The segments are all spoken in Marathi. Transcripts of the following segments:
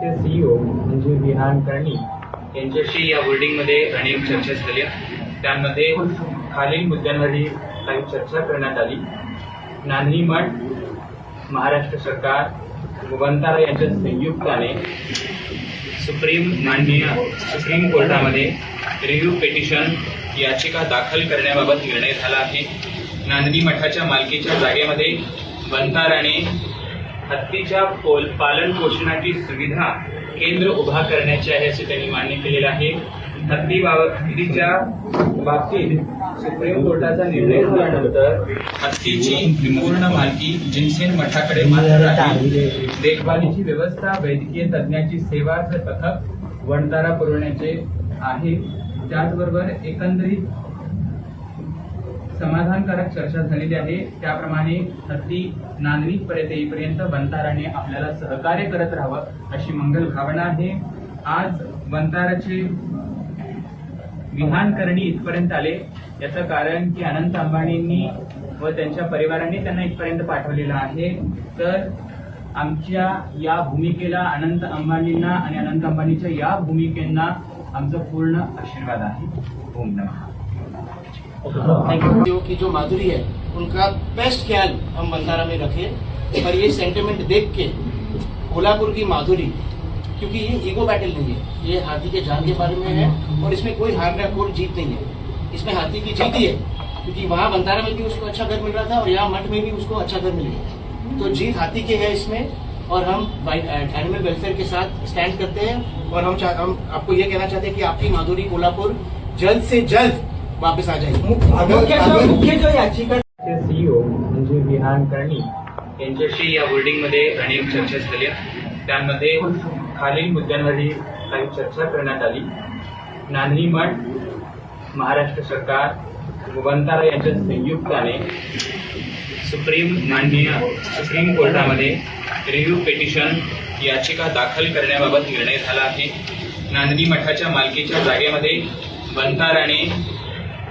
चे सीईओ म्हणजे विहान कर्णी यांच्याशी या होल्डिंगमध्ये अनेक चर्चा झाल्या त्यामध्ये खालील मुद्द्यांवरही काही चर्चा करण्यात आली. नांदणी मठ महाराष्ट्र सरकार व यांच्या संयुक्ताने सुप्रीम माननीय सुप्रीम कोर्टामध्ये रिव्ह्यू पिटिशन याचिका दाखल करण्याबाबत निर्णय झाला आहे. नांदणी मठाच्या मालकीच्या जागेमध्ये वंताराने हत्तीच्या पोल पालन पोषणाची सुविधा केंद्र उभा करण्याची आहे असे त्यांनी मान्य केलेलं आहे. हत्तीबाबत हत्तीच्या बाबतीत सुप्रीम कोर्टाचा निर्णय झाल्यानंतर हत्तीची पूर्ण मालकी जिनसेन मठाकडे मात्र आहे. देखभालीची व्यवस्था वैद्यकीय तज्ञाची सेवा पथक वणतारा पुरवण्याचे आहे. त्याचबरोबर एकंदरीत समाधानकारक चर्चा झालेली आहे. त्याप्रमाणे हत्ती नांदणीत पर्यंत येईपर्यंत वंताराने आपल्याला सहकार्य करत राहावं अशी मंगल भावना आहे. आज बंताराचे विधान करणे इथपर्यंत आले. याचं कारण की अनंत अंबाणींनी व त्यांच्या परिवारांनी त्यांना इथपर्यंत पाठवलेलं आहे. तर आमच्या या भूमिकेला अनंत अंबानींना आणि अनंत अंबानीच्या या भूमिकेंना आमचा पूर्ण आशीर्वाद आहे. ओम नमः. की जो माधुरी है, उनका बेस्ट ख्याल हम बंधारा में रखें, पर ये सेंटिमेंट देख के कोल्हापुर की माधुरी, क्योंकि ये ईगो बैटल नहीं है, ये हाथी के जान के बारे में है, और इसमें कोई हार या कोई जीत नहीं है। इसमें हाथी की जीत ही है, क्योंकि वहाँ बंधारा में भी उसको अच्छा घर मिल रहा था, और यहाँ मठ में भी उसको अच्छा घर मिल गया। तो जीत हाथी की है इसमें, और हम एनिमल वेलफेयर के साथ स्टैंड करते हैं, और हम हम आपको ये कहना चाहते हैं कि आपकी माधुरी कोल्हापुर जल्द से जल्द वापस आ जाएगी मुख्य जो याचिका सीईओ म्हणजे विहान कर्णी यांच्याशी या होल्डिंगमध्ये अनेक चर्चा झाल्या त्यामध्ये खालील मुद्द्यांवरही काही चर्चा करण्यात आली. नांदणी मठ महाराष्ट्र सरकार व वंतारा यांच्या संयुक्ताने सुप्रीम माननीय सुप्रीम कोर्टामध्ये रिव्ह्यू पिटिशन याचिका दाखल करण्याबाबत निर्णय झाला आहे. नांदणी मठाच्या मालकीच्या जागेमध्ये वंताराने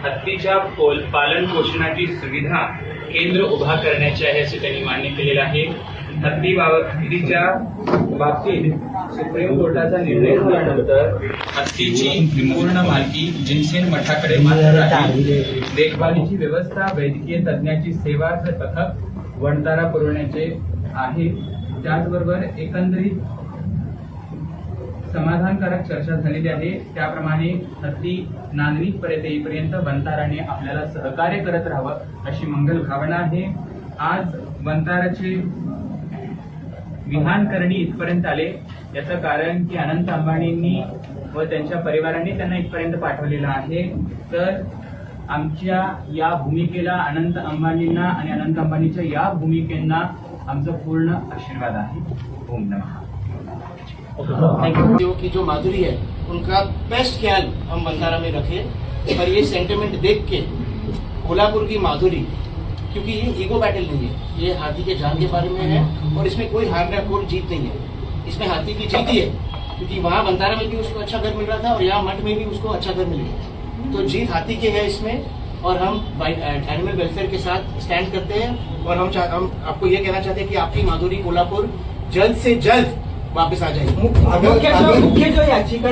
हत्तीच्या पोल पालन पोषणाची सुविधा केंद्र उभा करण्याची आहे असे त्यांनी मान्य केलेलं आहे. हत्ती बाबत हत्तीच्या बाबतीत सुप्रीम कोर्टाचा निर्णय झाल्यानंतर हत्तीची पूर्ण मालकी जिनसेन मठाकडे देखभालीची व्यवस्था वैद्यकीय तज्ञाची सेवा पथक वणतारा पुरवण्याचे आहे. त्याचबरोबर एकंदरीत समाधानकारक चर्चा झालेली आहे. त्याप्रमाणे हत्ती नांदणीत पर्यंत येईपर्यंत आपल्याला सहकार्य करत राहावं अशी मंगल भावना आहे. आज वंताराचे विहान करणी इथपर्यंत आले. याचं कारण की अनंत अंबानींनी व त्यांच्या परिवारांनी त्यांना इथपर्यंत पाठवलेलं आहे. तर आमच्या या भूमिकेला अनंत अंबानींना आणि अनंत अंबानीच्या या भूमिकेंना आमचा पूर्ण आशीर्वाद आहे. ओम नमः. जो की जो माधुरी है, उनका बेस्ट ख्याल हम बंधारा में रखें, पर ये सेंटिमेंट देख के कोल्हापुर की माधुरी, क्योंकि ये ईगो बैटल नहीं है, ये हाथी के जान के बारे में है, और इसमें कोई हार या कोई जीत नहीं है। इसमें हाथी की जीत ही है, क्योंकि वहाँ बंधारा में भी उसको अच्छा घर मिल रहा था, और यहाँ मठ में भी उसको अच्छा घर मिल गया। तो जीत हाथी की है इसमें, और हम एनिमल वेलफेयर के साथ स्टैंड करते हैं, और हम हम आपको ये कहना चाहते हैं कि आपकी माधुरी कोल्हापुर जल्द से जल्द वापस आ जाएगी मुख्य जो मुख्य जो याचिका